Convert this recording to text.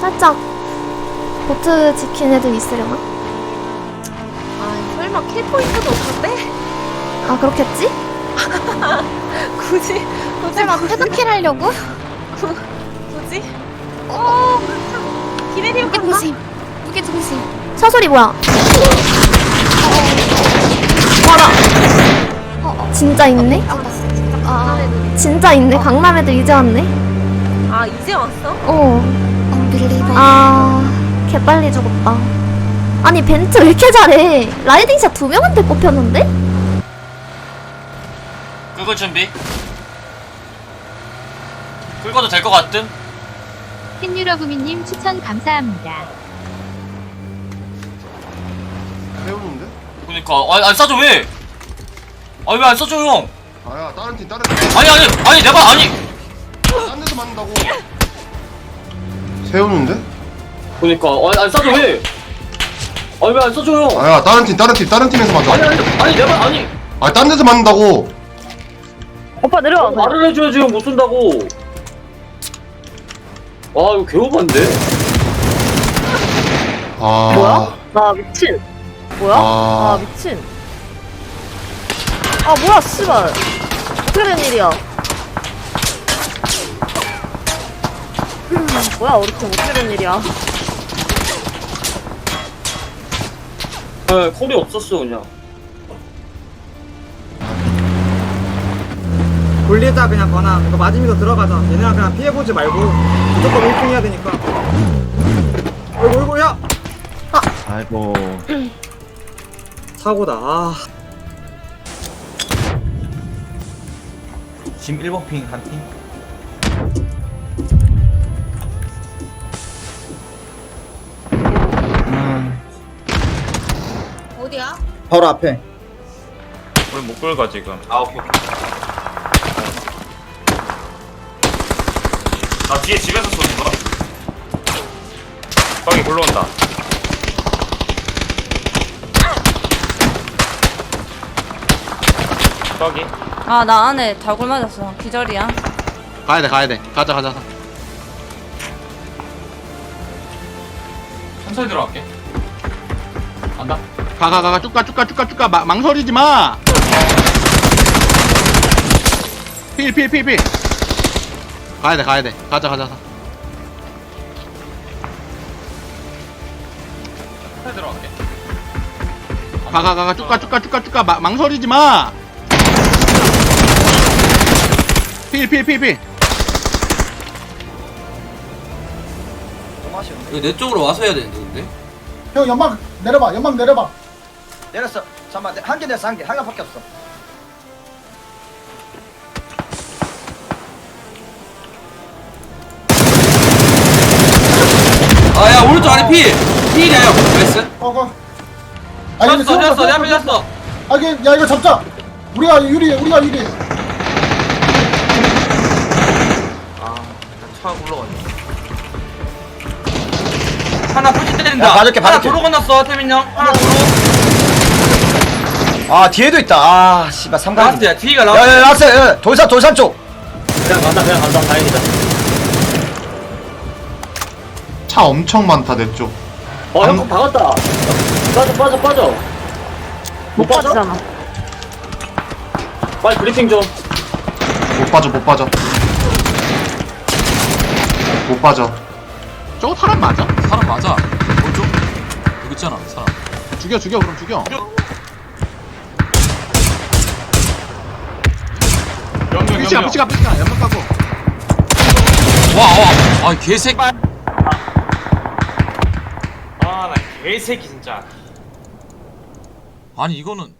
살짝 보트 지킨 애들 있으려나? 아 설마 킬포인트도 없었대? 아 그렇겠지? 굳이 굳이 설마 패드킬 하려고? 굳이? 어 기내리고 무게 간다? 조심 무게 조심 사소리 뭐야? 와라 진짜 있네? 아, 진짜 있네 강남 애들 이제 왔네 아 이제 왔어? 어. 아, 개빨리 죽었다. 아니, 벤트 왜 이렇게 잘해? 라이딩샷 두 명한테 뽑혔는데? 긁을 준비. 긁어도 될 것 같음. 팬유러구미님 추천 감사합니다. 세우는데? 그니까 아니 안 싸줘 왜? 아니 왜 안 싸줘 형? 아야 다른 팀 다른 팀. 아니 아니 아니 내가 아니. 딴 데서 맞는다고. 세우는데? 그니까 아니 안 싸줘 왜? 아니 왜 안 싸줘 형? 아야 다른 팀 다른 팀 다른 팀에서 맞아. 아니 아니 아니 내가 아니 아니 딴 데서 맞는다고. 오빠 내려와 말을 해줘야지 형못 쏜다고. 아 이거 개오반데? 아. 뭐야? 나 미친 뭐야? 아. 아 미친 아 뭐야 씨발 어떻게 된 일이야 뭐야 우리 팀 어떻게 된 일이야. 네 콜이 없었어 그냥. 돌리자 그냥 거나 이거 맞으면서 들어가자. 얘네랑 그냥 피해보지 말고. 무조건 1등 해야 되니까. 어이구 어이구 야! 아이고. 사고다. 아. 지금 1번 핑한 팀? 어디야? 바로 앞에 우리 못 끌가 지금 아 오케이. 나 뒤에 집에서 쏘는 거 거기 굴러온다 거기 아, 나 안에 다굴 맞았어. 기절이야. 가야 돼 가야 돼. 가자 가자. 천천히 들어갈게. 간다. 가가 가가 쭉가 쭉가 쭉가 쭉가 마, 망설이지 마. 필 필 필 필. 가야 돼 가야 돼. 가자 가자. 가자. 천천히 들어갈게. 가가 가가 쭉가 쭉가 쭉가 쭉가 마, 망설이지 마. 필 필 필 필. 이거 내 쪽으로 와서 해야 되는데 근데. 형 연막 내려봐 연막 내려봐 내렸어 잠깐만 한 개 내렸어 한개한 개밖에 없어 아 야 오른쪽 아래 피. 피이야 형. 나이스. 어거 아 졌어 졌어 내 앞에 세웠어. 졌어. 아 이게 야 이거 잡자 우리가 유리해 우리가 유리해 차 굴러가네. 하나 풀지 때린다. 야, 봐줄게, 하나 봐줄게. 도로 건넜어 태민 형. 하나 도로. 아 뒤에도 있다 아 씨발 삼각 라스트야 뒤가 라스트. 야야 라스 야, 돌산 돌산 쪽 그냥 간다 그냥 간다 다행이다. 차 엄청 많다 내 쪽. 어, 형 박았다. 빠져, 빠져, 빠져. 못 빠져? 빠지잖아 빨리 브리핑 좀. 못 빠져 못 빠져. 못 빠져. 저거 사람 맞아? 사람 맞아. 오른쪽? 여기 있잖아, 사람. 죽여 죽여 그럼 죽여. 영영 피치가 피치가 연막 가고. 와, 와, 아, 개새끼. 아나 개새끼 진짜 아니, 이거는.